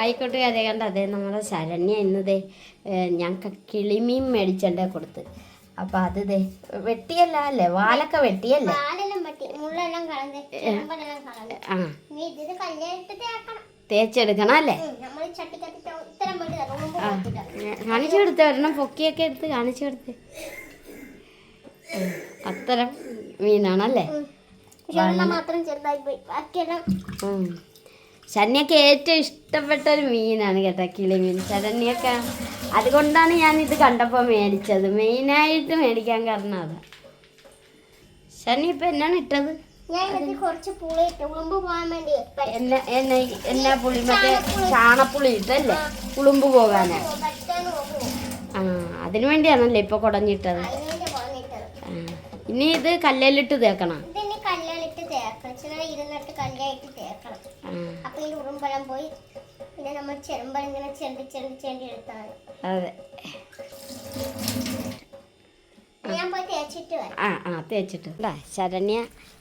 ആയിക്കോട്ടെ അതേ കണ്ട അതേ നമ്മളെ ശരണ്യ ഇന്നതേ ഞങ്ങൾക്ക് കിളിമീൻ മേടിച്ചണ്ടേ കൊടുത്ത്. അപ്പം അത് ദേ വെട്ടിയല്ല അല്ലേ? വാലൊക്കെ വെട്ടിയല്ലേ? ആ. തേച്ചെടുക്കണം അല്ലേ? കാണിച്ചു കൊടുത്ത് ഒരെണ്ണം പൊക്കിയൊക്കെ എടുത്ത് കാണിച്ചു കൊടുത്ത്. അത്തരം മീനാണല്ലേ? മാത്രം ചെറുതായി പോയി ബാക്കിയെല്ലാം. ശരണ്യക്ക് ഏറ്റവും ഇഷ്ടപ്പെട്ട ഒരു മീനാണ് കേട്ടോ കിളിമീൻ ശരണ്യൊക്കെ അതുകൊണ്ടാണ് ഞാൻ ഇത് കണ്ടപ്പോൾ മേടിച്ചത്. മെയിനായിട്ട് മേടിക്കാൻ കാരണം അതാ. ശരണ്യ ഇപ്പം എന്നാണ് ഇട്ടത്? എന്ന പുളി മറ്റേ ചാണപ്പുളി ഇട്ടല്ലേ ഉളുമ്പ് പോകാനാ. ആ അതിനു വേണ്ടിയാണല്ലേ ഇപ്പൊ കുടഞ്ഞിട്ടത്. ഇനി ഇത് കല്ലേലിട്ട് തേക്കണം. ഇരുന്നിട്ട് കല്ലായിട്ട് തേക്കണം. അപ്പൊ ഈ ഉറുമ്പഴം പോയി പിന്നെ നമ്മൾ ചെറുമ്പഴം ഇങ്ങനെ ചെണ്ടി ചെണ്ടി ചെണ്ടി എടുത്താണ്. അതെ. ഞാൻ പോയി തേച്ചിട്ട് വരാം. ആ ആ തേച്ചിട്ട്. കണ്ടാ? ശരണ്യ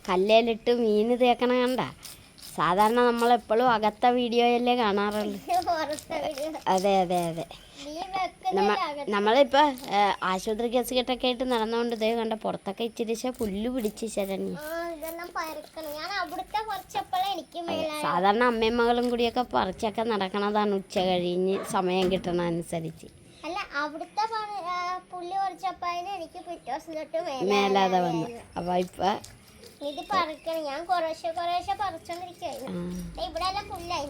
കല്ലേലിട്ട് മീൻ തേക്കണ കണ്ട? സാധാരണ നമ്മളെപ്പോഴും അകത്ത വീഡിയോയല്ലേ കാണാറുള്ളൂ. അതെ അതെ അതെ. നീ നമ്മ വെക്കുന്നില്ല നമ്മളിപ്പോൾ ആശുപത്രി കേസ് കെട്ടൊക്കെ ആയിട്ട് നടന്നുകൊണ്ട് ഇതേ കണ്ട പുറത്തൊക്കെ ഇച്ചിരി പുല്ല് പിടിച്ച് ശരണി സാധാരണ അമ്മയും മകളും കൂടിയൊക്കെ പറിച്ചൊക്കെ നടക്കണതാണ് ഉച്ച കഴിഞ്ഞ് സമയം കിട്ടണ അനുസരിച്ച്. അല്ല അവിടുത്തെ പുല്ല് എനിക്ക് പിറ്റേ ദിവസം തൊട്ട് മേലാതെ മേലാതെ വന്നു. അപ്പൊ ഇപ്പൊ ഇത് പറിക്കണം. ഞാൻ കുറേശ്ശെ കുറേശ്ശെ പറിച്ചോണ്ടിരിക്കുന്നു ഇവിടെ എല്ലാം പുല്ലായി.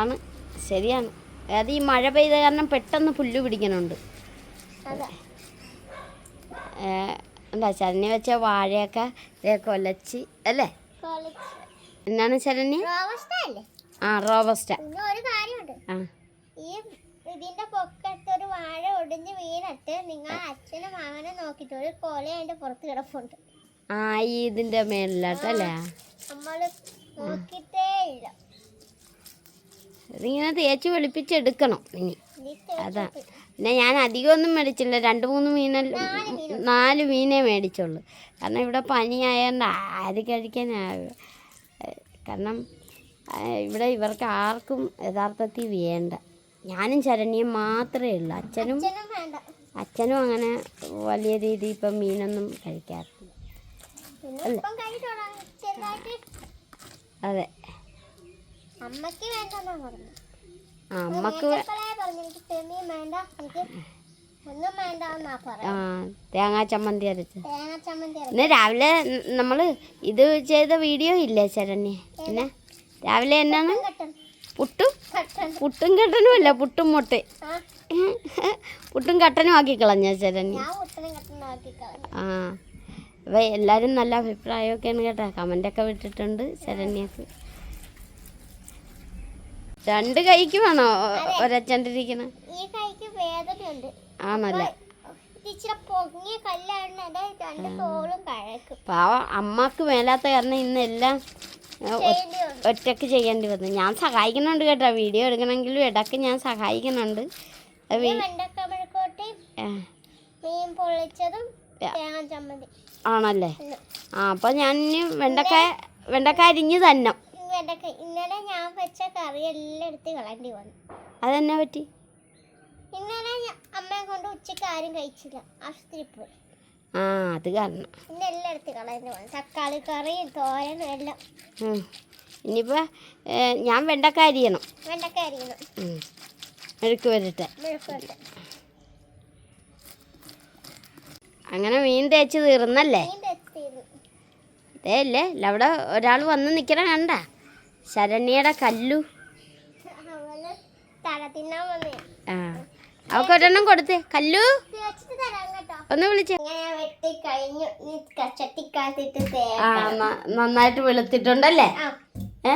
ആണ്. ശരിയാണ്. അത് ഈ മഴ പെയ്ത കാരണം പെട്ടെന്ന് പുല്ല് പിടിക്കണുണ്ട് എന്താ ശരണ്യ വെച്ച വാഴയൊക്കെ കൊലച്ച് അല്ലേ? എന്താണ് അല്ലേ ആ റോബസ്റ്റ ആ. ഈ ഇതിന്റെ പൊക്കത്ത് ഒരു വാഴ ഒടിഞ്ഞ് വീണിട്ട് നിങ്ങൾ അച്ഛനും മകനെ നോക്കിട്ട് ഒരു കൊല അതിന്റെ പുറത്ത് കിടപ്പുണ്ട്. ആ ഈ ഇതിന്റെ മേളിലാട്ടല്ലേ നമ്മൾ നോക്കിട്ടേ ഇല്ല. ഇതിങ്ങനെ തേച്ച് വെളുപ്പിച്ചെടുക്കണം ഇനി. അതാ. പിന്നെ ഞാൻ അധികം ഒന്നും മേടിച്ചില്ല. രണ്ട് മൂന്ന് മീനല്ല നാല് മീനേ മേടിച്ചുള്ളൂ. കാരണം ഇവിടെ പനിയായതുകൊണ്ട് ആര് കഴിക്കാനാകുക കാരണം ഇവിടെ ഇവർക്ക് ആർക്കും യഥാർത്ഥത്തിൽ വേണ്ട. ഞാനും ശരണ്യം മാത്രമേ ഉള്ളൂ. അച്ഛനും അച്ഛനും അങ്ങനെ വലിയ രീതിയിൽ ഇപ്പം മീനൊന്നും കഴിക്കാറില്ല. അതെ. അമ്മയ്ക്ക് വേണ്ടെന്നാ പറഞ്ഞു. അമ്മയ്ക്ക് തേങ്ങാ ചമ്മന്തി അരച്ച്. ഇന്ന് രാവിലെ നമ്മൾ ഇത് ചെയ്ത വീഡിയോ ഇല്ലേ ശരണ്യ? പിന്നെ രാവിലെ എന്നാണ്? പുട്ടും പുട്ടും? കട്ടനും അല്ല പുട്ടും മുട്ട. പുട്ടും കട്ടനും ആക്കി കളഞ്ഞ ശരണ്യ. ആ. അപ്പൊ എല്ലാവരും നല്ല അഭിപ്രായമൊക്കെയാണ് കേട്ടോ. കമന്റൊക്കെ വിട്ടിട്ടുണ്ട് ശരണ്യക്ക്. രണ്ട് കൈക്ക് വേണോ? ഒരച്ചണ്ടിരിക്കണ ഈ കൈക്ക് വേദനയുണ്ട്. ആണല്ലേ? പൊങ്ങിയ കല്ലായിരുന്നു രണ്ട് തോളും കഴക്കും. പാവം അമ്മയ്ക്ക് മേലാത്ത കാരണം ഇന്ന് എല്ലാം ഒറ്റയ്ക്ക് ചെയ്യേണ്ടി വന്നു. ഞാൻ സഹായിക്കുന്നുണ്ട് കേട്ടോ. വീഡിയോ എടുക്കണമെങ്കിലും ഇടയ്ക്ക് ഞാൻ സഹായിക്കുന്നുണ്ട്. ആണല്ലേ? ആ അപ്പം ഞാൻ വെണ്ടക്ക വെണ്ടക്ക അരിഞ്ഞ് തന്നെ ഈ വെണ്ടക്ക ഇന്നലെ ഞാൻ വെച്ച കറി എല്ലാം എടുത്ത് കളണ്ടി വന്നു. അതെന്നാ പറ്റി? ഇന്നലെ അമ്മയെ കൊണ്ട് ഉച്ചയ്ക്ക് ആരും കഴിച്ചില്ല. ആശുപത്രിയിൽ പോയി. ആ അത് കാരണം. ഇന്ന് എല്ലാം എടുത്ത് കളയേണ്ടി വന്നു. തക്കാളി കറിയും തോരനും എല്ലാം. ഇനിയിപ്പോ ഞാൻ വെണ്ടക്ക അരിയണം. വെണ്ടക്ക അരിയണം. മെഴുക്ക് വരട്ടെ. അങ്ങനെ മീൻ തേച്ച് തീർന്നല്ലേ? അല്ലേ അല്ല അവിടെ ഒരാൾ വന്ന് നിൽക്കണ കണ്ട? ശരണ്യയുടെ കല്ലു. ആ. അവക്ക് ഒരെണ്ണം കൊടുത്തേ. കല്ലു. ഒന്ന് വിളിച്ചേ. ആ നന്നായിട്ട് വെളുത്തിട്ടുണ്ടല്ലേ? ഏ?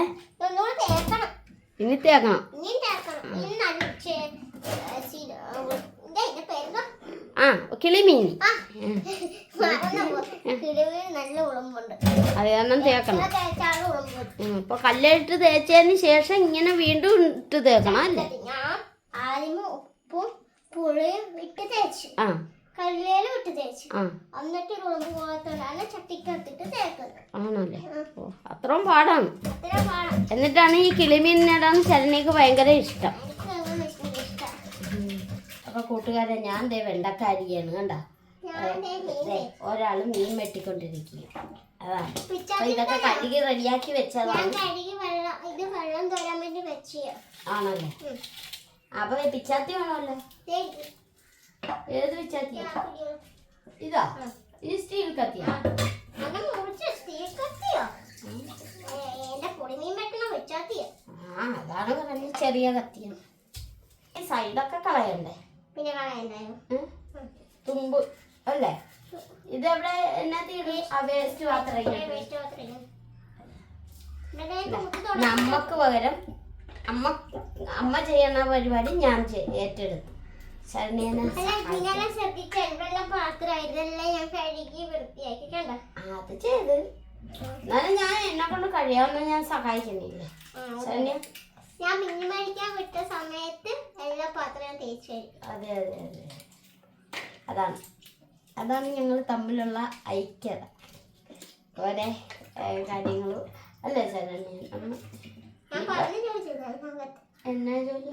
ഇനി തേക്കണം. ആ, കിളിമീൻ. അത് കാരണം തേക്കണം. അപ്പൊ കല്ലിട്ട് തേച്ചതിന് ശേഷം ഇങ്ങനെ വീണ്ടും ഇട്ട് തേക്കണം അല്ലേ? ഞാൻ ഉപ്പും പുളിയും ഇട്ട് തേച്ചു. ആ. കല്ലേലും ഇട്ട് തേച്ചു. എന്നിട്ട് ഒരു ഉളുമ്പ് പോകാത്തോണ്ടാണ് ചട്ടിക്കകത്തിട്ട് തേക്കുന്നത്. ആണല്ലേ? ഓ അത്രയും പാടാണ്. എന്നിട്ടാണ് ഈ കിളിമീനിനോടാണ് ശരണ്യക്ക് ഭയങ്കര ഇഷ്ടം. അപ്പൊ കൂട്ടുകാരെ ഞാൻ ദേ വെണ്ടക്കാരിയാണ് കണ്ട? ഒരാൾ മീൻ വെട്ടിക്കൊണ്ടിരിക്കുക ഇതൊക്കെ കഴുകി റെഡിയാക്കി വെച്ചതാണ്. ആണല്ലേ? അപ്പൊ പിച്ചാത്തി വേണമല്ലോ. ഏത് പിച്ചാത്തിയാ? ഇതാ ഈ സ്റ്റീൽ കത്തിയാ? അതാണ് പറഞ്ഞ ചെറിയ കത്തിയ. ഈ സൈഡൊക്കെ കളയണ്ടേ? പിന്നെ കളയണ്ടായോ? തുമ്പ് അല്ലേ? ഇതെവിടെ? എവിടെ വേസ്റ്റ് നമ്മക്ക് പകരം അമ്മ അമ്മ ചെയ്യണ പരിപാടി ഞാൻ ഏറ്റെടുത്തു. അത് ചെയ്ത്. എന്നാലും ഞാൻ എന്നെ കൊണ്ട് കഴിയാവുന്ന ഞാൻ സഹായിക്കുന്നില്ലേ? ശരണ്യ? ഞാൻ മിന്നി മരിക്കാൻ വിട്ട സമയത്ത് എല്ലാ പാത്രവും തേച്ച് അതെ അതെ അതെ. അതാണ്. അതാണ് ഞങ്ങൾ തമ്മിലുള്ള ഐക്യത. ഓരോ കാര്യങ്ങളും. അല്ലേ ചേട്ടൻ എന്നാ ജോലി?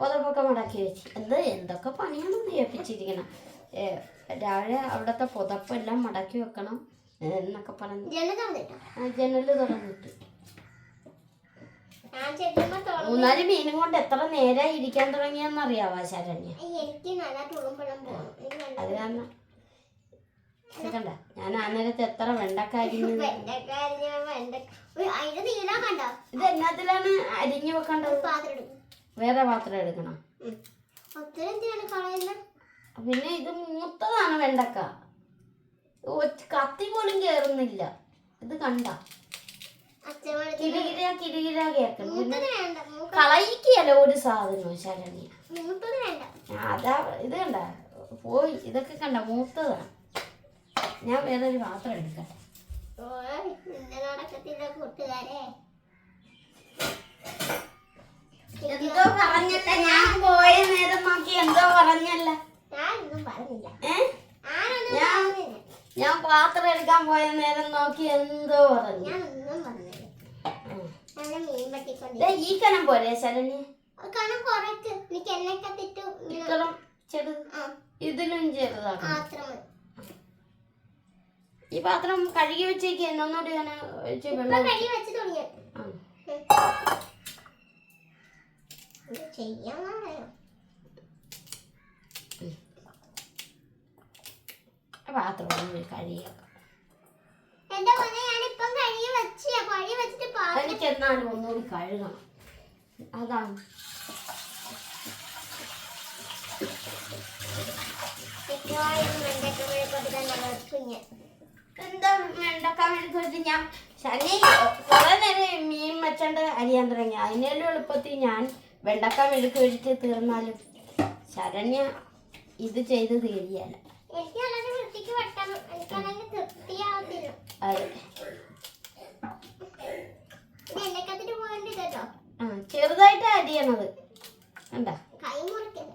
പുതപ്പൊക്കെ മടക്കി വെച്ച്. എന്ത് എന്തൊക്കെ പണിയാണ് ഏൽപ്പിച്ചിരിക്കണം? രാവിലെ അവിടുത്തെ പുതപ്പെല്ലാം മടക്കി വെക്കണം എന്നൊക്കെ പറഞ്ഞു. ജന തന്നിട്ടോ ജനൽ തുറന്നിട്ട്. മൂന്നാൽ മീനും കൊണ്ട് എത്ര നേരെ ഇരിക്കാൻ ശരണ്യ? പോകണം എനിക്ക് നല്ല അത് കാരണം കണ്ട ഞാൻ ആ നേരത്ത് എത്ര വെണ്ടക്കാരിഞ്ഞു വെണ്ടക്കാരി ഞാൻ വെണ്ട ഉയ്, അതിന്റെ കണ്ടോ? ഇത് എന്നാത്തിലാണ് അരിഞ്ഞു വെക്കേണ്ടത്? വേറെ പാത്രം എടുക്കണം? പിന്നെ ഇത് മൂത്തതാണ് വെണ്ടക്ക. കത്തി പോലും കേറുന്നില്ല. ഇത് കണ്ട. കിരികിര കിരികിര കേൾക്കണം മൂത്തത് കളയിക്കല്ല ഒരു സാധനവും ശരണ്യ. മൂത്തത് വേണ്ട. അതാ ഇത് കണ്ട പോയി ഇതൊക്കെ കണ്ട മൂത്തതാണ് ഞാൻ വേറെ ഒരു പാത്രം എടുക്കട്ടെ എന്തോ പറഞ്ഞല്ല ഞാൻ പോയ നേരം നോക്കി എന്തോ പറഞ്ഞല്ല. ഞാൻ ഒന്നും പറഞ്ഞില്ല. ഏ? ഞാൻ ഞാൻ പാത്രം എടുക്കാൻ പോയ നേരം നോക്കി എന്തോ പറഞ്ഞു. ഈ കനം പോലെ ശരണി ഇതിലും ചെറുതാണ്. ഈ പാത്രം കഴുകി വെച്ചേക്ക്. എന്നൊന്നുകൂടി ഞാൻ. ചെയ്യാൻ ആ പാത്രം ഒന്ന് കഴുകിയേക്കാം എന്റെ മോനെ ഞാനിപ്പം കഴുകി വെച്ച് കഴുകി വെച്ചിട്ട് പാത്രം എനിക്ക് എന്നാലും ഒന്നുകൂടി കഴുകണം. അതാണ്. എന്താ വെണ്ടക്കാൻ വേണ്ടി ഞാൻ ശനി കുറെ നേരം മീൻ വെച്ചണ്ട് അരിയാൻ തുടങ്ങി. അതിനേലും എളുപ്പത്തിൽ ഞാൻ വെണ്ടക്ക ഒഴിച്ച് തീർന്നാലും ശരണ്യ ഇത് ചെയ്ത് തീരിയല്ല അതെ. ചെറുതായിട്ട് ആഡ് ചെയ്യണത്. മുറിക്കണ്ട.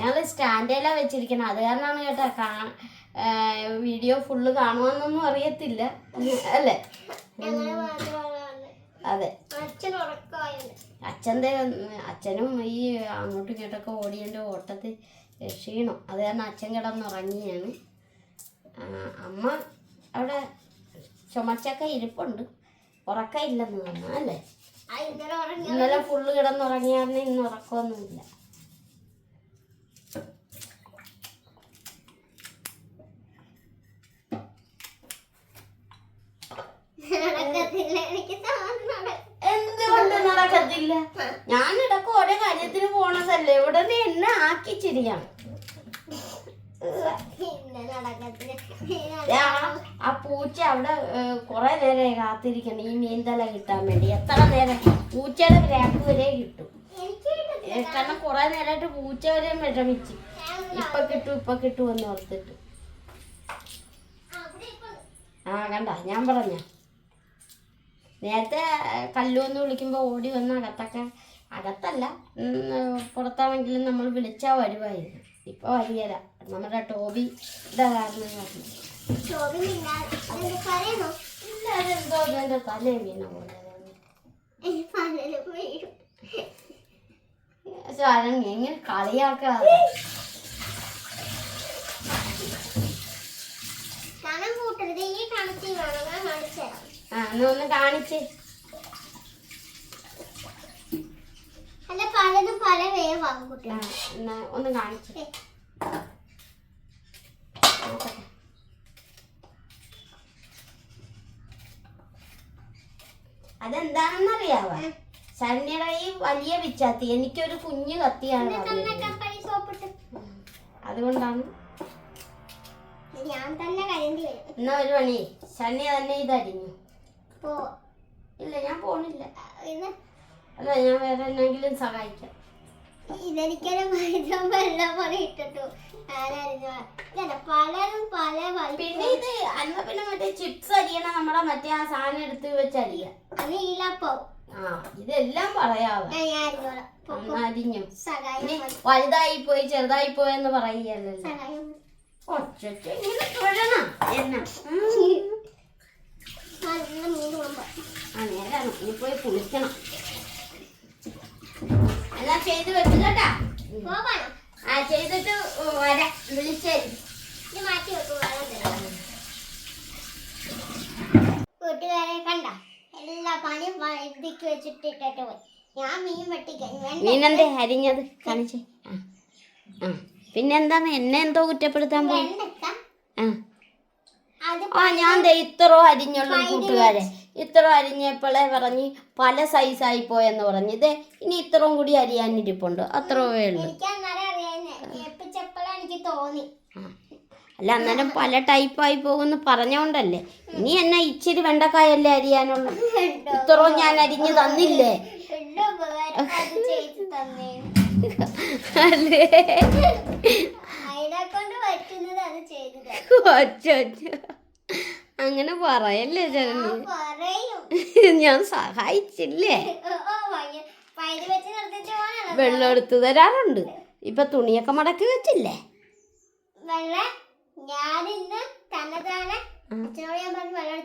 ഞങ്ങൾ സ്റ്റാൻഡേലാണ് വെച്ചിരിക്കണം അത് കാരണമാണ് കേട്ടോ കാ വീഡിയോ ഫുള്ള് കാണുമെന്നൊന്നും അറിയത്തില്ല. അല്ലേ? ഞങ്ങൾ അതെ. അച്ഛന്റെ അച്ഛനും ഈ അങ്ങോട്ടും ഇങ്ങോട്ടൊക്കെ ഓടിയതിന്റെ ഓട്ടത്തിൽ ക്ഷീണം അത് കാരണം അച്ഛൻ കിടന്നുറങ്ങിയാണ്. അമ്മ അവിടെ ചുമച്ചൊക്കെ ഇരിപ്പുണ്ട്. ഉറക്കമില്ലെന്ന് പറഞ്ഞു അല്ലേ? ഇന്നലെ ഫുള്ള് കിടന്നുറങ്ങിയാന്ന് ഇന്ന് ഉറക്കമൊന്നുമില്ല. എന്തുകൊണ്ട് നടക്കത്തില്ല? ഞാൻ ഇടയ്ക്ക് ഓരോ കാര്യത്തിന് പോണതല്ലേ. ഇവിടെ നിന്ന് എന്നെ ആക്കിച്ചിരിയാണ് ആ- പൂച്ച അവിടെ കുറെ നേരം കാത്തിരിക്കണം ഈ മീൻതല കിട്ടാൻ വേണ്ടി. എത്ര നേരം? പൂച്ചയുടെ ഗ്രാപ്പ് വരെ കിട്ടും. കാരണം കുറെ നേരമായിട്ട് പൂച്ച വരെ വിഷമിച്ച്. ഇപ്പൊ കിട്ടും ഇപ്പൊ കിട്ടും എന്ന് ഓർത്തിട്ട്. ആ കണ്ട ഞാൻ പറഞ്ഞ. നേരത്തെ കല്ലു എന്ന് വിളിക്കുമ്പോൾ ഓടി വന്ന് അകത്തൊക്കെ അകത്തല്ല പുറത്താണെങ്കിലും നമ്മൾ വിളിച്ചാൽ വരുമായിരുന്നു ഇപ്പൊ വരികയില്ല നമ്മുടെ ടോബി ഇതാ കാരണം എന്ത് തലേ വീണ. പോലെ എങ്ങനെ കളിയാക്കാതെ ആ എന്നാ ഒന്ന് കാണിച്ച്. അല്ല പലതും പല വേവാകും കുട്ടികൾ ഒന്ന് കാണിച്ച്. നോക്കട്ടെ. അതെന്താണെന്നറിയാവോ ശരണ്യയുടെ ഈ വലിയ പിച്ചാത്തി എനിക്കൊരു കുഞ്ഞു കത്തിയാണ് അതുകൊണ്ടാണ്. ഞാൻ തന്നെ കരണ്ടി വരും. എന്നാ ഒരു പണി. ശരണ്യ തന്നെ ഇതരിഞ്ഞു പോ. ഇല്ല ഞാൻ പോണില്ല. അല്ല ഞാൻ വേറെ എന്തെങ്കിലും സഹായിക്കാം. ഇതെനിക്കൊരു മൈദം വെള്ളം പോലെ ഇട്ടിട്ടു. ഞാനറിഞ്ഞ ഇതല്ല പലരും പല പിന്നെ ഇത് അന്ന പിന്നെ മറ്റേ ചിപ്സ് അരിയണ നമ്മളെ മറ്റേ ആ സാധനം എടുത്ത് വെച്ച് അരിയാം. അത് ഈലപ്പം ആ ഇതെല്ലാം പറയാതെ അരിഞ്ഞു. വലുതായി പോയി ചെറുതായി പോയെന്ന്. ഒറ്റയ്ക്ക് ഇങ്ങനെ തൊഴണം? എന്നെ? ആ നേരാണ് ഇനി പോയി കുളിക്കണം. എല്ലാം ചെയ്ത് വെച്ചു കേട്ടാ പോവാണോ? ആ ചെയ്തിട്ട് വരാം. വിളിച്ചേരി ഇത് മാറ്റി വെക്കും വെള്ളം തരാം. കൂട്ടുകാരെ കണ്ട? എല്ലാ പണിയും ഇതിക്ക് വെച്ചിട്ട് ഇട്ടിട്ട് പോയി. ഞാൻ മീൻ വെട്ടിക്കാൻ വേണ്ട. മീനെന്തേ അരിഞ്ഞത്? കാണിച്ച്. ആ. പിന്നെന്താണ് എന്നെ എന്തോ കുറ്റപ്പെടുത്താൻ പോയി. ആ. ആ ഞാൻ ഇത്രോ അരിഞ്ഞുള്ളൂ കൂട്ടുകാരെ. ഇത്ര അരിഞ്ഞപ്പോഴേ പറഞ്ഞ് പല സൈസായി പോയെന്ന് പറഞ്ഞ്. ഇതേ ഇനി ഇത്രയും കൂടി അരിയാനിരിപ്പുണ്ട്. അത്രേ ഉള്ളൂ എനിക്ക് അന്നേരം അറിയാഞ്ഞേ ഏപ്പിച്ചപ്പോഴാണ് എനിക്ക് തോന്നി. അല്ല അന്നേരം പല ടൈപ്പ് ടൈപ്പായി പോകുമെന്ന് പറഞ്ഞോണ്ടല്ലേ? ഇനി എന്നെ ഇച്ചിരി വെണ്ടക്കായല്ലേ അരിയാനുള്ളൂ? ഇത്രയും ഞാൻ അരിഞ്ഞ് തന്നില്ലേ? അല്ലേ. അങ്ങനെ പറയല്ലേ ചേട്ടന് ഞാൻ സഹായിച്ചില്ലേ? വെള്ളം എടുത്തു തരാറുണ്ട്. ഇപ്പൊ തുണിയൊക്കെ മടക്കി വെച്ചില്ലേ? വെള്ള ഞാൻ അച്ഛനോട് പറഞ്ഞു വെള്ളം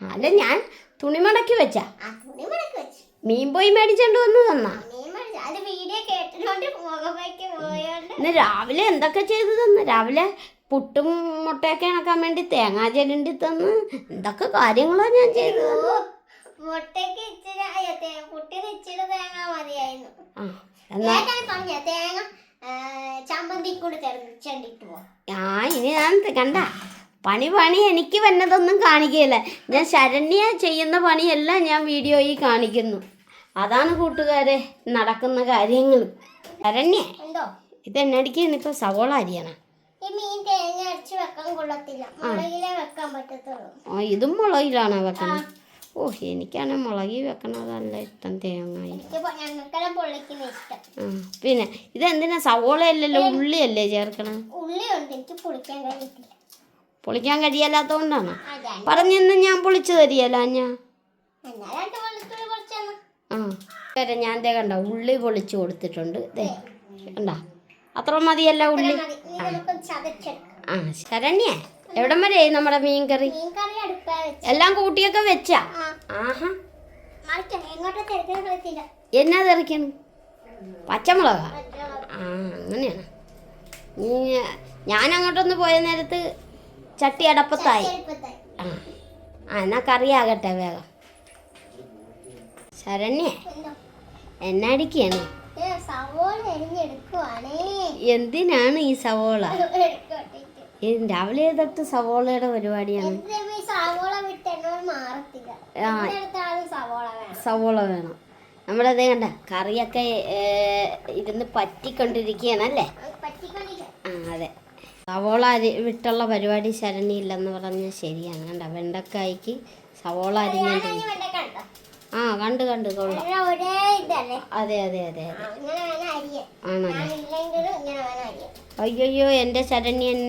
അല്ല ഞാൻ തുണി മടക്കി വെച്ച. തുണി മടക്കി വെച്ചു. മീൻ പോയി മേടിച്ചോണ്ട് വന്ന് തന്നാ. ഇന്ന് രാവിലെ എന്തൊക്കെ ചെയ്തു തന്നു? രാവിലെ പുട്ടും മുട്ടയൊക്കെ ഇണക്കാൻ വേണ്ടി തേങ്ങാ ചെരണ്ടി തന്ന്. എന്തൊക്കെ കാര്യങ്ങളാ ഞാൻ ചെയ്തു മുട്ടയ്ക്ക് ഇച്ചിരി പുട്ടിന് തേങ്ങ മതിയായിരുന്നു. ആ എന്നാ. ഞാൻ തേങ്ങ ചമ്മന്തി കൂടെ ചെണ്ടിട്ട് പോവാം ആ ഇനി ഞാൻ കണ്ട. പണി പണി എനിക്ക് വന്നതൊന്നും കാണിക്കുകയില്ല. ഞാൻ ശരണ്യ ചെയ്യുന്ന പണിയെല്ലാം ഞാൻ വീഡിയോയിൽ കാണിക്കുന്നു. അതാണ് കൂട്ടുകാരെ നടക്കുന്ന കാര്യങ്ങൾ. ശരണ്യ എന്തോ? എന്നടിക്ക് ഇപ്പൊ സവോള അരിയണം. ഈ മീൻ തേങ്ങ അരച്ച് വെക്കാൻ കൊള്ളത്തില്ല. മുളകിലേ വെക്കാൻ പറ്റത്തുള്ളൂ. ആ ഇതും മുളകിലാണോ വെക്കണം? ഓ എനിക്കാണെങ്കിൽ മുളകി വെക്കണതല്ല ഇഷ്ടം തേങ്ങായി പിന്നെ ഇതെന്തിനാ? സവോള അല്ലല്ലോ ഉള്ളിയല്ലേ ചേർക്കണം? പൊളിക്കാൻ അതാണ് പറഞ്ഞെന്ന് ഞാൻ പൊളിച്ചു തരികയല്ല ഞാൻ ആ വരെ ഞാൻ ദേ കണ്ട ഉള്ളി പൊളിച്ചു കൊടുത്തിട്ടുണ്ട്. ദേ കണ്ട? അത്ര മതിയല്ല ഉള്ളി? ആ ശരണ്യ? എവിടം വരെ നമ്മുടെ മീൻകറി. എല്ലാം കൂട്ടിയൊക്കെ വെച്ചാ? ആഹാ. എന്നാ തെറിക്കണം പച്ചമുളക? ആ അങ്ങനെയാണ്. നീ ഞാൻ അങ്ങോട്ടൊന്ന് പോയ നേരത്ത് ചട്ടി അടപ്പത്തായി. ആ. ആ എന്നാ കറിയാകട്ടെ വേഗം. ശരണ്യ എന്നാ അടിക്കുകയാണ് എന്തിനാണ് ഈ സവോള? ഈ രാവിലെ തൊട്ട് സവോളയുടെ പരിപാടിയാണ്. സവോള വേണം. നമ്മുടെ അതേ കണ്ട കറിയൊക്കെ ഇരുന്ന് പറ്റിക്കൊണ്ടിരിക്കുകയാണ് അല്ലേ? അത് പറ്റിക്കൊണ്ടിരിക്കുക ആ അതെ. സവോള അരി വിട്ടുള്ള പരിപാടി ശരണിയില്ലെന്ന് പറഞ്ഞാൽ ശരിയാണ്. കണ്ട വെണ്ടക്കായ്ക്ക് സവോള അരിഞ്ഞിട്ട് കണ്ടോ? ആ കണ്ട് കണ്ട് കൊള്ളാം. അതെ അതെ അതെ ആണല്ലേ? അയ്യോ എന്റെ ശരണ്യൻ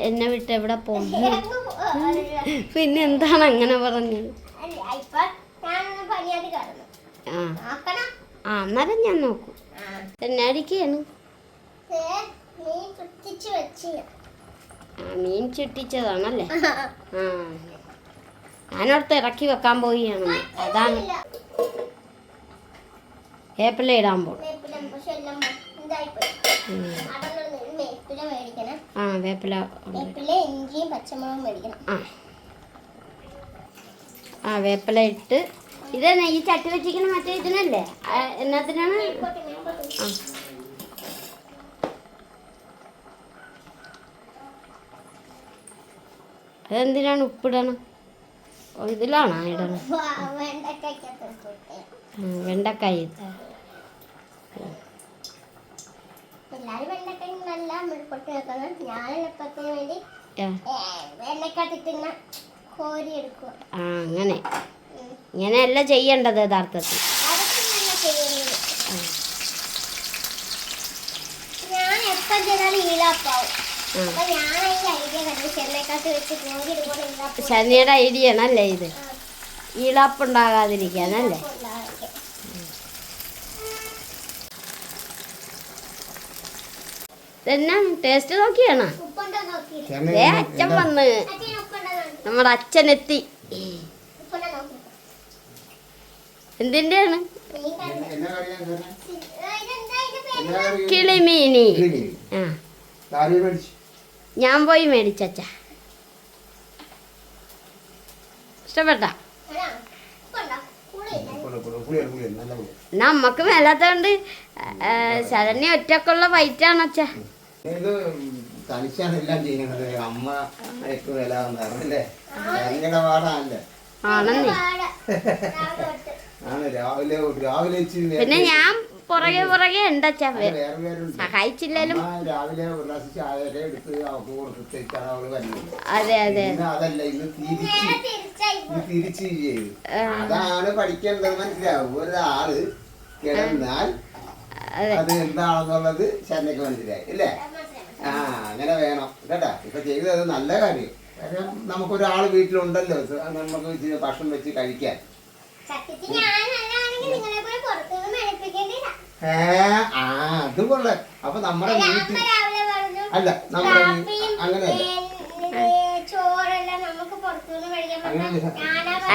എന്നെ വിട്ട് എവിടെ പോകും പിന്നെ എന്താണ് അങ്ങനെ പറഞ്ഞത്? ആ. അന്നേരം ഞാൻ നോക്കും. എന്നെ അടിക്കുകയാണ് മീൻ ചുട്ടിച്ചതാണല്ലേ ആ. ഞാനോടത്ത് ഇറക്കി വെക്കാൻ പോവുകയാണ്. അതാണ്. വേപ്പില ഇടാൻ പോകും ആ വേപ്പില ഇഞ്ചിയും പച്ചമുളകും മേടിക്കണം. ആ. ആ വേപ്പില ഇട്ട്. ഇതന്നെ ഈ ചട്ടി വെച്ചിരിക്കുന്ന മറ്റേ ഇതിനല്ലേ? എന്നാത്തിനാണ്. ആ. അതെന്തിനാണ് ഉപ്പിടണം? ഓ ഇതിലാണോ ഇടണം? വെണ്ടക്കായി. എല്ലാരും വെണ്ടക്കായ നല്ല മെഴുപ്പൊട്ട് വെക്കണം ഞാൻ എളുപ്പത്തിന് വേണ്ടി ആ. വെണ്ടക്കകത്തിട്ടിങ്ങനെ കോരി എടുക്കുക ആ, അങ്ങനെ. ഇങ്ങനെയല്ല ചെയ്യേണ്ടത് യഥാർത്ഥത്തിൽ. ഞാൻ എപ്പം ചെയ്താലും ഈലാപ്പാവും ശനിയുടെ ഐഡിയ ആണല്ലേ ഇത്? ഈളപ്പുണ്ടാകാതിരിക്കാനല്ലേ. ഇതെന്നാ? ടേസ്റ്റ് നോക്കിയാണോ? ഏ അച്ഛൻ വന്ന്. അച്ഛൻ ഉപ്പുണ്ടോ നോക്കി. നമ്മുടെ അച്ഛൻ എത്തി എന്തിന്റെയാണ്? കിളിമീനി. ആ? ഞാൻ പോയി മേടിച്ചച്ച ഇഷ്ടപ്പെട്ട. നമുക്ക് മേലാത്തോണ്ട് ശരണ്യ ഒറ്റക്കുള്ള ഫൈറ്റാണ് അച്ഛ. ഇത് തനിച്ചാണ് എല്ലാം ചെയ്യുന്നത്. അമ്മ ഏറ്റവും പാടാണല്ലേ ആണെന്നേ ആണ്. രാവിലെ രാവിലെ പിന്നെ ഞാൻ പുറകെ പുറകെ ഉണ്ടച്ചാ സഹായിച്ചില്ലാലും രാവിലെ ഒരു ഗ്ലാസ് ചായയൊക്കെ എടുത്ത് അവൾക്ക് കൊടുത്തിട്ടാണ് അവൾ വരുന്നത് അതെ അതെ. അതല്ല ഇത് തിരിച്ച്. തിരിച്ച് അതാണ് പഠിക്കേണ്ടത് മനസ്സിലാവും. ഒരാൾ കിടന്നാൽ അതെ. അത് എന്താണെന്നുള്ളത് ശരണ്യക്ക് മനസ്സിലായി അല്ലേ ആ അങ്ങനെ വേണം. കേട്ടാ? ഇപ്പൊ ചെയ്തത് നല്ല കാര്യം. കാര്യം നമുക്കൊരാൾ വീട്ടിലുണ്ടല്ലോ. നമുക്ക് ഭക്ഷണം വെച്ച് കഴിക്കാൻ. ഏ ആ അത് കൊള്ളേ. അപ്പൊ നമ്മുടെ വീട്ടിൽ അല്ല നമ്മുടെ അങ്ങനെയല്ല.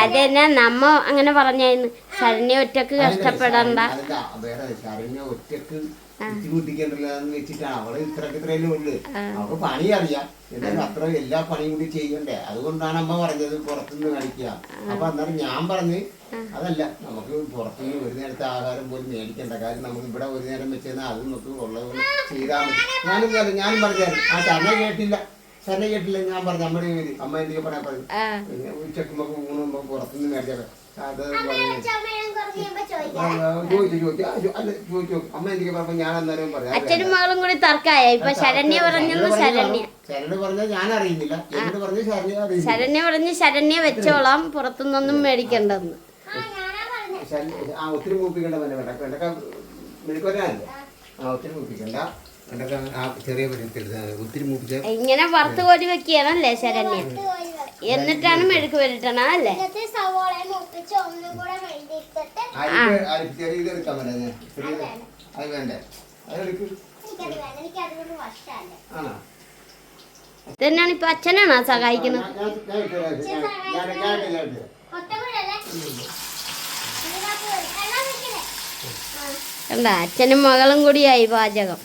അതെന്നാ നമ്മ അങ്ങനെ പറഞ്ഞായിരുന്നു. ശരണ്യ ഒറ്റയ്ക്ക് കഷ്ടപ്പെടണ്ട. അതല്ല, വേറെ ശരണ്യ ഒറ്റയ്ക്ക് ബുദ്ധിമുട്ടിക്കണ്ടല്ലോ എന്ന് വെച്ചിട്ടാണ്. അവൾ ഇത്രക്ക് ഇത്രയല്ലേ ഉള്ളു. അവൾക്ക് പണി അറിയാം എന്നാലും അത്ര എല്ലാ പണിയും കൂടി ചെയ്യണ്ടേ? അതുകൊണ്ടാണ് അമ്മ പറഞ്ഞത് പുറത്തുനിന്ന് കഴിക്കുക അപ്പൊ അന്നേരം ഞാൻ പറഞ്ഞ് അതല്ല നമുക്ക് പുറത്തുനിന്ന് ഒരു നേരത്തെ ആഹാരം പോലും മേടിക്കേണ്ട കാര്യം നമുക്ക് ഇവിടെ ഒരു നേരം വെച്ചാൽ അത് നമുക്ക് ഉള്ളത് ചെയ്താൽ മതി. ഞാനും ഞാനും പറഞ്ഞായിരുന്നു ആ ചന്ന കേട്ടില്ല. കേട്ടില്ല ഞാൻ പറഞ്ഞു അമ്മയുടെ പേര് അമ്മ എന്തൊക്കെ പറയാൻ പറഞ്ഞു. പിന്നെ ഉച്ചയ്ക്ക് നമുക്ക് ഊണ് നമുക്ക് പുറത്തുനിന്ന് മേടിച്ചത് അത് ചോദിച്ചു ചോദിച്ചു. അല്ല ചോദിച്ചു അമ്മ പറഞ്ഞപ്പോ ഞാൻ എന്നാലും പറയാം. അച്ഛനും മകളും കൂടി തർക്കായ ഇപ്പൊ ശരണ്യ പറഞ്ഞു ശരണ്യ. ശരണ്യ പറഞ്ഞു ഞാൻ അറിയുന്നില്ല. എന്നോട് പറഞ്ഞ ശരണ്യ അറിയുന്നില്ല. ശരണ്യ പറഞ്ഞ് ശരണ്യ വെച്ചോളാം. പുറത്തുനിന്നൊന്നും മേടിക്കണ്ടെന്ന്. ആ ഒത്തിരി മൂപ്പിക്കണ്ട വേണ്ട വേണ്ട. ആ ഒത്തിരി മൂപ്പിക്കണ്ട. ആ ചെറിയ പരുവത്തിൽ ഒത്തിരി മൂപ്പിച്ച ഇങ്ങനെ വറുത്ത് കോരി വെക്കുകയാണല്ലേ ശരണ്യ. എന്നിട്ടാണ് മെഴുക്ക് വരട്ടണ അല്ലേ? എന്നിട്ട് ഇപ്പൊ അച്ഛനാണോ സഹായിക്കുന്നത്. കൂടെ അച്ഛനും മകളും കൂടിയായി ചെറിയ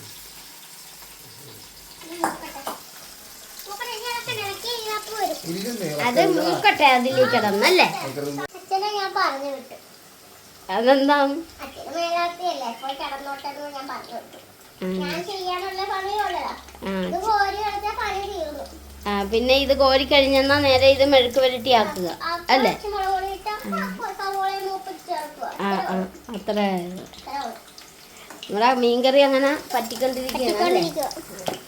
അത് മൂക്കട്ടെ അതിലേക്ക് കിടന്നല്ലേ അച്ഛനെ ഞാൻ പറഞ്ഞു വിട്ടു. അതെന്താണ് അച്ഛന് മേലാത്തിയല്ലേ പോയി കിടന്നോട്ടെന്ന് ഞാൻ പറഞ്ഞു വിട്ടു. ഞാൻ ചെയ്യാനുള്ള പണിയുള്ളതാ ആ. ഇത് കോരി കളിച്ചാൽ പണി തീർന്നു. ആ പിന്നെ ഇത് കോരി കഴിഞ്ഞെന്നാ നേരെ ഇത് മെഴുക്ക് വരട്ടിയാക്കുക ആക്കുക അല്ലേ? ആ. ആ അത്ര നിങ്ങളാ മീൻകറി അങ്ങനെ പറ്റിക്കൊണ്ടിരിക്കുകയാണ് അല്ലേ ഇട്ടിക്കൊണ്ടിരിക്കുക.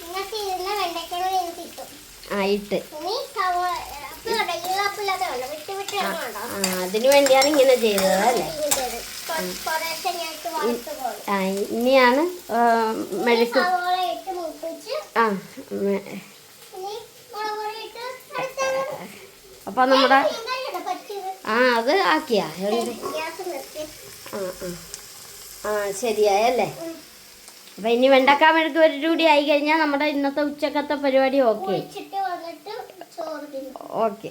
നിങ്ങൾക്ക് ഇരുന്ന വെണ്ടയ്ക്കണോ എനിക്ക് കിട്ടും ആ ഇട്ട് ഇനി സവോള അപ്പ് കണ്ടോ ഈളപ്പില്ലാതെ വേണ്ട വിട്ട് വിട്ട് ഇടണോ ആ അതിനുവേണ്ടിയാണ് ഇങ്ങനെ ചെയ്തത് അല്ലേ? ആ ഇനിയാണ് മെഴുക്ക്. ആ. അപ്പൊ നമ്മുടെ ആ അത് ആക്കിയാ. ആ ആ ശരിയായല്ലേ അപ്പൊ ഇനി വെണ്ടക്ക മെഴുക്ക് ഒരു കൂടി ആയി കഴിഞ്ഞാൽ നമ്മുടെ ഇന്നത്തെ ഉച്ചക്കത്തെ പരിപാടി ഓക്കെ. ഓക്കെ.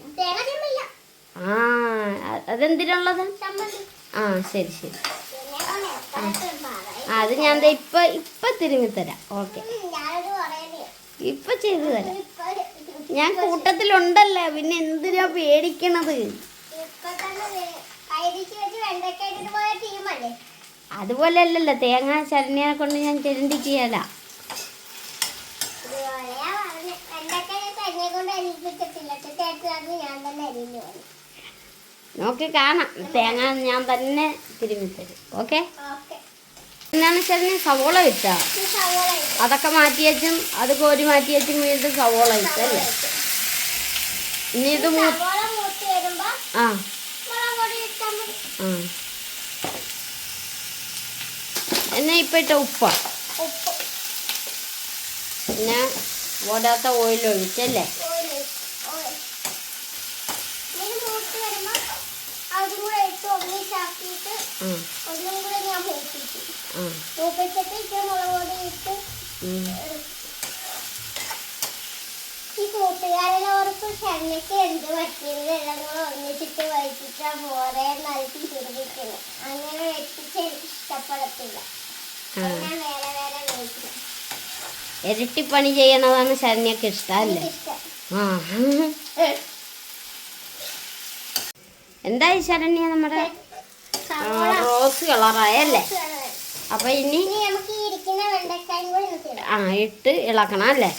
ആ അതെന്തിനുള്ളത്? ആ ശരി ശരി. ആ, അത് ഞാൻ ഇപ്പൊ ഇപ്പൊ തിരിഞ്ഞു തരാം. ഓക്കെ. ഇപ്പൊ ചെയ്തു തരാം. ഞാൻ കൂട്ടത്തിലുണ്ടല്ലോ പിന്നെ എന്തിനാ പേടിക്കണത്? അതുപോലെ അല്ലല്ലോ തേങ്ങ ചരണിയെ കൊണ്ട് ഞാൻ ചിരണ്ടിക്കുകയല്ല ഇതുപോലെയാ പറഞ്ഞെ. വെണ്ടയ്ക്ക ഞാൻ തന്നെ കൊണ്ട് അരിപ്പിച്ചിട്ടില്ല ചേട്ടൻ ഞാൻ തന്നെ അരിഞ്ഞു പോയി നോക്കി കാണാം തേങ്ങ ഞാൻ തന്നെ തിരുമ്മി തരും ഓക്കെ? എന്താണെന്ന് എന്നാന്ന് ശരണ്യ സവോള ഇട്ടാ? ഇട്ടു. അതൊക്കെ മാറ്റി വെച്ചും അത് കോരി മാറ്റി വെച്ചും വീണ്ടും സവോള ഇട്ടല്ലേ ഇനി ഇത് ആ. ആ. എന്നാ ഇപ്പം ഇട്ട ഉപ്പ? ഉപ്പ്. പിന്നെ ഓടാത്ത ഓയിൽ ഒഴിച്ചല്ലേ ഓയിൽ ഓയിൽ ഇത് മൂത്ത് വരുമ്പോ അതും കൂടെ ഇട്ട് ഒന്നിച്ചാക്കിയിട്ട് ആ ഒന്നും കൂടെ ഞാൻ മൂപ്പിച്ചു ആ മൂപ്പിച്ചിട്ട് ഇച്ചിരി മുളക് പൊടി ഇട്ട്. ഈ ഷണ്ണയ്ക്ക് എന്ത് പറ്റിയത് എല്ലാം കൂടെ ഒന്നിച്ചിട്ട് വഹിച്ചിട്ടാ പോരെ നൽകി ചിന്തിക്കുന്നത് അങ്ങനെ വെച്ചിട്ട് എനിക്ക് ഇഷ്ടപ്പെടത്തില്ല. ആ ഞാൻ വേറെ വേറെ കഴിക്കും ഇരട്ടിപ്പണി ചെയ്യണതാണ് ശരണ്യക്ക് ഇഷ്ടമല്ലേ ആ. എന്തായി ശരണ്യ നമ്മുടെ? റോസ് കളറായല്ലേ? അപ്പൊ ഇനി ആ ഇട്ട് ഇളക്കണം അല്ലേ?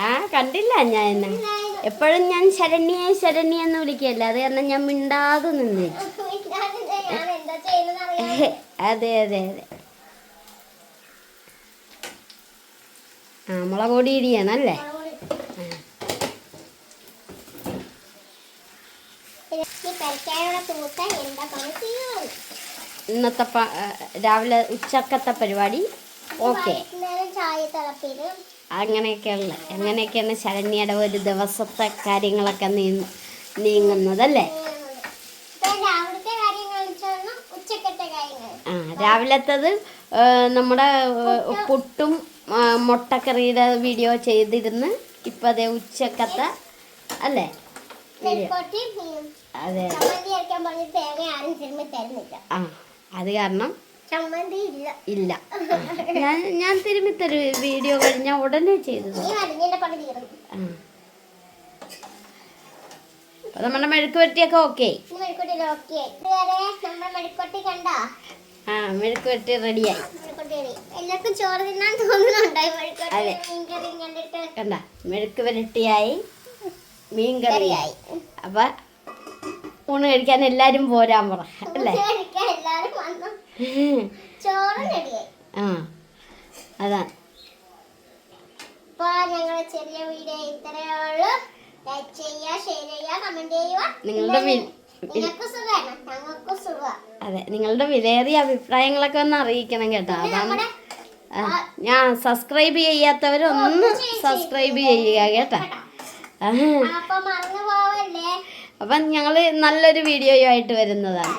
ആ കണ്ടില്ല ഞാൻ എന്നെ എപ്പോഴും ഞാൻ ശരണ്യെ ശരണ്യ എന്ന് വിളിക്കല്ല? അത് കാരണം ഞാൻ മിണ്ടാതെ നിന്ന്. അതെ അതെ അതെ. ആ മുളക് പൊടി ഇടിയാണല്ലേ? ഇന്നത്തെ രാവിലെ ഉച്ചക്കത്തെ പരിപാടി? ഓക്കെ. അങ്ങനെയൊക്കെയുള്ള. അങ്ങനെയൊക്കെയാണ് ശരണ്യയുടെ ഒരു ദിവസത്തെ കാര്യങ്ങളൊക്കെ നീങ്ങുന്നതല്ലേ? ആ രാവിലത്തത് നമ്മുടെ പുട്ടും മുട്ടക്കറിയുടെ വീഡിയോ ചെയ്തിരുന്ന് ഇപ്പം അതേ ഉച്ചക്കത്തെ അല്ലേ? അതെ ആ അത് കാരണം ഇല്ല. ഞാൻ ഞാൻ തിരുമ്പി തരും വീഡിയോ കഴിഞ്ഞാൽ ഉടനെ ചെയ്തു അപ്പം നമ്മുടെ മെഴുക്ക് വരട്ടിയൊക്കെ ഓക്കെ മെഴുക്കോട്ടി കണ്ടാ? ആ മെഴുക്ക് റെഡിയായി. എല്ലാവർക്കും ചോറ് തിന്നാൻ തോന്നുന്നുണ്ടായി കണ്ട? മെഴുക്ക് വരട്ടിയായി മീൻ കറിയായി അപ്പം ഊണ് കഴിക്കാൻ എല്ലാരും പോരാൻ പറ. അല്ലേ? ആ അതാ. അപ്പൊ ഞങ്ങളെ ചെറിയ വീഡിയോ ഇത്രയേ ഉള്ളൂ. ലൈക്ക് ചെയ്യുക ഷെയർ ചെയ്യുക കമന്റ് ചെയ്യുക. നിങ്ങളുടെ അതെ നിങ്ങളുടെ വിലയേറിയ അഭിപ്രായങ്ങളൊക്കെ ഒന്ന് അറിയിക്കണം കേട്ടോ. അതാണ് ഞാൻ സബ്സ്ക്രൈബ് ചെയ്യാത്തവരൊന്ന് സബ്സ്ക്രൈബ് ചെയ്യുക കേട്ടോ. അപ്പൊ ഞങ്ങൾ നല്ലൊരു വീഡിയോയുമായിട്ട് വരുന്നതാണ്.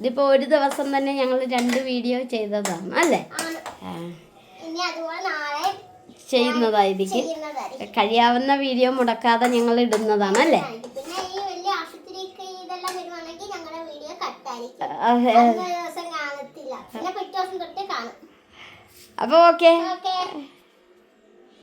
ഇതിപ്പോൾ ഒരു ദിവസം തന്നെ ഞങ്ങൾ രണ്ട് വീഡിയോ ചെയ്തതാണ് അല്ലേ? ചെയ്യുന്നതായിരിക്കും. കഴിയാവുന്ന വീഡിയോ മുടക്കാതെ ഞങ്ങൾ ഇടുന്നതാണ് അല്ലേ പിന്നെ ഈ വലിയ ആശുപത്രിക്ക് ഇതെല്ലാം വരുവാണെങ്കിൽ ഞങ്ങളുടെ വീഡിയോ കട്ടായിരിക്കും അതെ അന്ന് ദിവസം കാണത്തില്ല പിന്നെ പിറ്റേ ദിവസം തൊട്ട് കാണും അപ്പോൾ ഓക്കെ. ഓക്കെ.